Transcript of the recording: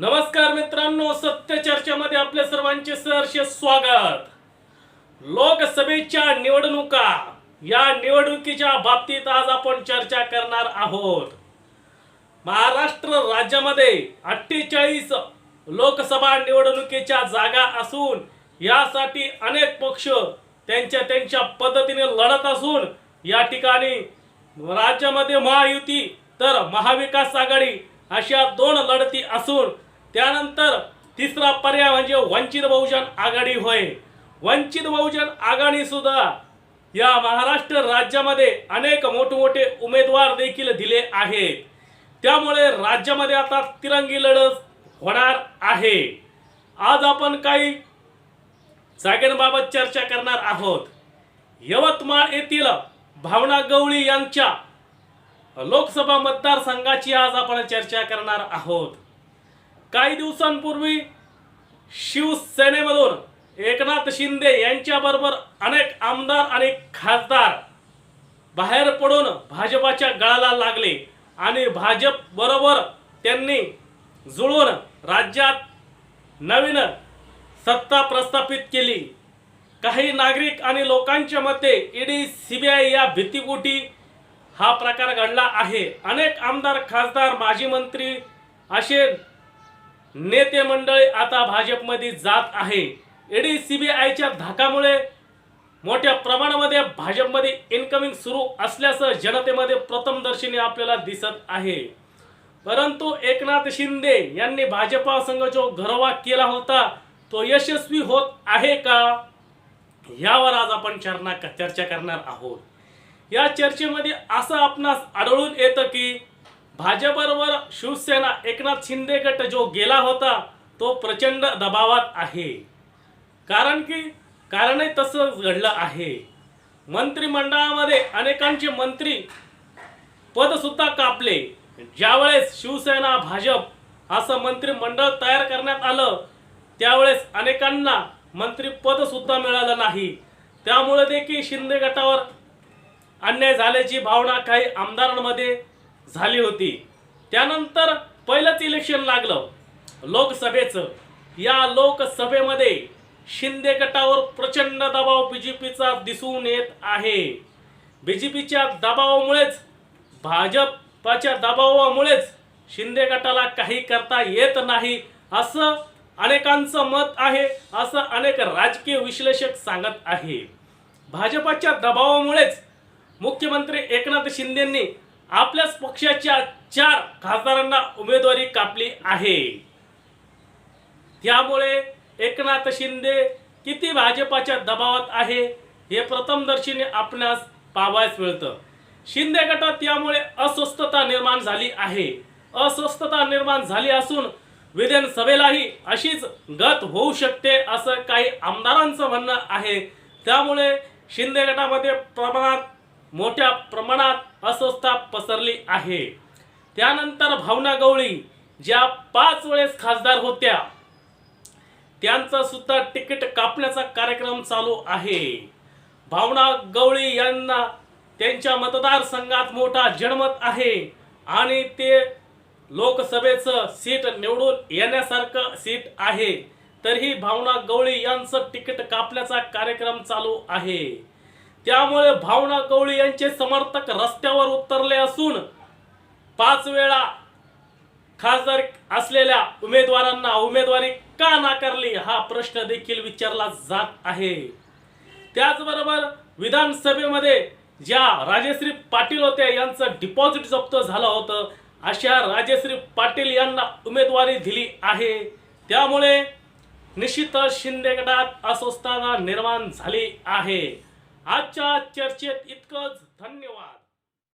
नमस्कार मित्रांनो सत्य चर्चेमध्ये आपल्या सर्वांचे सहर्ष स्वागत. लोकसभेच्या निवडणुका या निवडणुकीच्या बाबतीत आज आपण चर्चा करणार आहोत. महाराष्ट्र राज्यामध्ये अठ्ठेचाळीस लोकसभा निवडणुकीच्या जागा असून यासाठी अनेक पक्ष त्यांच्या त्यांच्या पद्धतीने लढत असून या ठिकाणी राज्यामध्ये महायुती तर महाविकास आघाडी अशा दोन लढती असून त्यानंतर तिसरा पर्याय म्हणजे वंचित बहुजन आघाडी होय. वंचित बहुजन आघाडी सुद्धा या महाराष्ट्र राज्यामध्ये अनेक मोठमोठे उमेदवार देखील दिले आहेत. त्यामुळे राज्यामध्ये आता तिरंगी लढत होणार आहे. आज आपण काही जागेंबाबत चर्चा करणार आहोत. यवतमाळ येथील भावना गवळी यांच्या लोकसभा मतदारसंघाची आज आपण चर्चा करणार आहोत. काही दिवसांपूर्वी शिवसेनेमधून एकनाथ शिंदे यांच्याबरोबर अनेक आमदार आणि खासदार बाहेर पडून भाजपाच्या गळाला लागले आणि भाजप बरोबर त्यांनी जुळून राज्यात नवीन सत्ता प्रस्थापित केली. काही नागरिक आणि लोकांच्या मते ईडी आय या भीतीकोटी हा प्रकार घडला आहे. अनेक आमदार खासदार माजी मंत्री असे नेते मंडळी आता भाजपमध्ये जात आहे. ईडी आयच्या धाकामुळे मोठ्या प्रमाणामध्ये भाजपमध्ये इन्कमिंग सुरू असल्याचं जनतेमध्ये प्रथमदर्शनी आपल्याला दिसत आहे. परंतु एकनाथ शिंदे यांनी भाजपा संघ जो घरवा केला होता तो यशस्वी होत आहे का? यावर आज आपण चर्चा करणार आहोत. या चर्चेमध्ये असं आपणास आढळून येतं की भाजपबरोबर शिवसेना एकनाथ शिंदे गट जो गेला होता तो प्रचंड दबावात आहे. कारण की कारणही तसंच घडलं आहे. मंत्रिमंडळामध्ये अनेकांचे मंत्री पदसुद्धा कापले. ज्यावेळेस शिवसेना भाजप असं मंत्रिमंडळ तयार करण्यात आलं त्यावेळेस अनेकांना मंत्रीपदसुद्धा मिळालं नाही. त्यामुळे देखील शिंदे गटावर अन्याय झाल्याची भावना काही आमदारांमध्ये झाली होती. त्यानंतर पहिलंच इलेक्शन लागलं. लोकसभेचं. या लोकसभेमध्ये शिंदे गटावर प्रचंड दबाव बीजेपीचा दिसून येत आहे. बीजेपीच्या दबावामुळेच भाजपाच्या दबावामुळेच शिंदे गटाला काही करता येत नाही असं अनेकांचं मत आहे असं अनेक राजकीय विश्लेषक सांगत आहे. भाजपाच्या दबावामुळेच मुख्यमंत्री एकनाथ शिंदेंनी आपल्याच पक्षाच्या चार खासदारांना उमेदवारी कापली आहे. त्यामुळे एकनाथ शिंदे किती भाजपाच्या दबावात आहे हे प्रथमदर्शीने आपणास पाहावयास मिळतं. शिंदे गटात यामुळे अस्वस्थता निर्माण झाली आहे. अस्वस्थता निर्माण झाली असून विधानसभेलाही अशीच गत होऊ शकते असं काही आमदारांचं म्हणणं आहे. त्यामुळे शिंदे गटामध्ये प्रमाणात मोठ्या प्रमाणात अस्वस्थता पसरली आहे. त्यानंतर भावना गवळी ज्या पाच वेळेस खासदार होत्या त्यांचा सुद्धा तिकीट कापण्याचा कार्यक्रम चालू आहे. भावना गवळी यांना त्यांच्या मतदारसंघात मोठा जनमत आहे आणि ते लोकसभेचं सीट निवडून येण्यासारखं सीट आहे. तरीही भावना गवळी यांचं तिकीट कापण्याचा कार्यक्रम चालू आहे. त्यामुळे भावना गवळी यांचे समर्थक रस्त्यावर उतरले असून पाच वेळा खासदार असलेल्या उमेदवारांना उमेदवारी का नाकारली हा प्रश्न देखील विचारला जात आहे. त्याचबरोबर विधानसभेमध्ये ज्या राजेश्री पाटील होत्या यांचं डिपॉझिट जप्त झालं होतं अशा राजेश्री पाटील यांना उमेदवारी दिली आहे. त्यामुळे निश्चितच शिंदे गटात अस्वस्थता निर्माण झाली आहे. आजच्या चर्चेत इतकंच. धन्यवाद.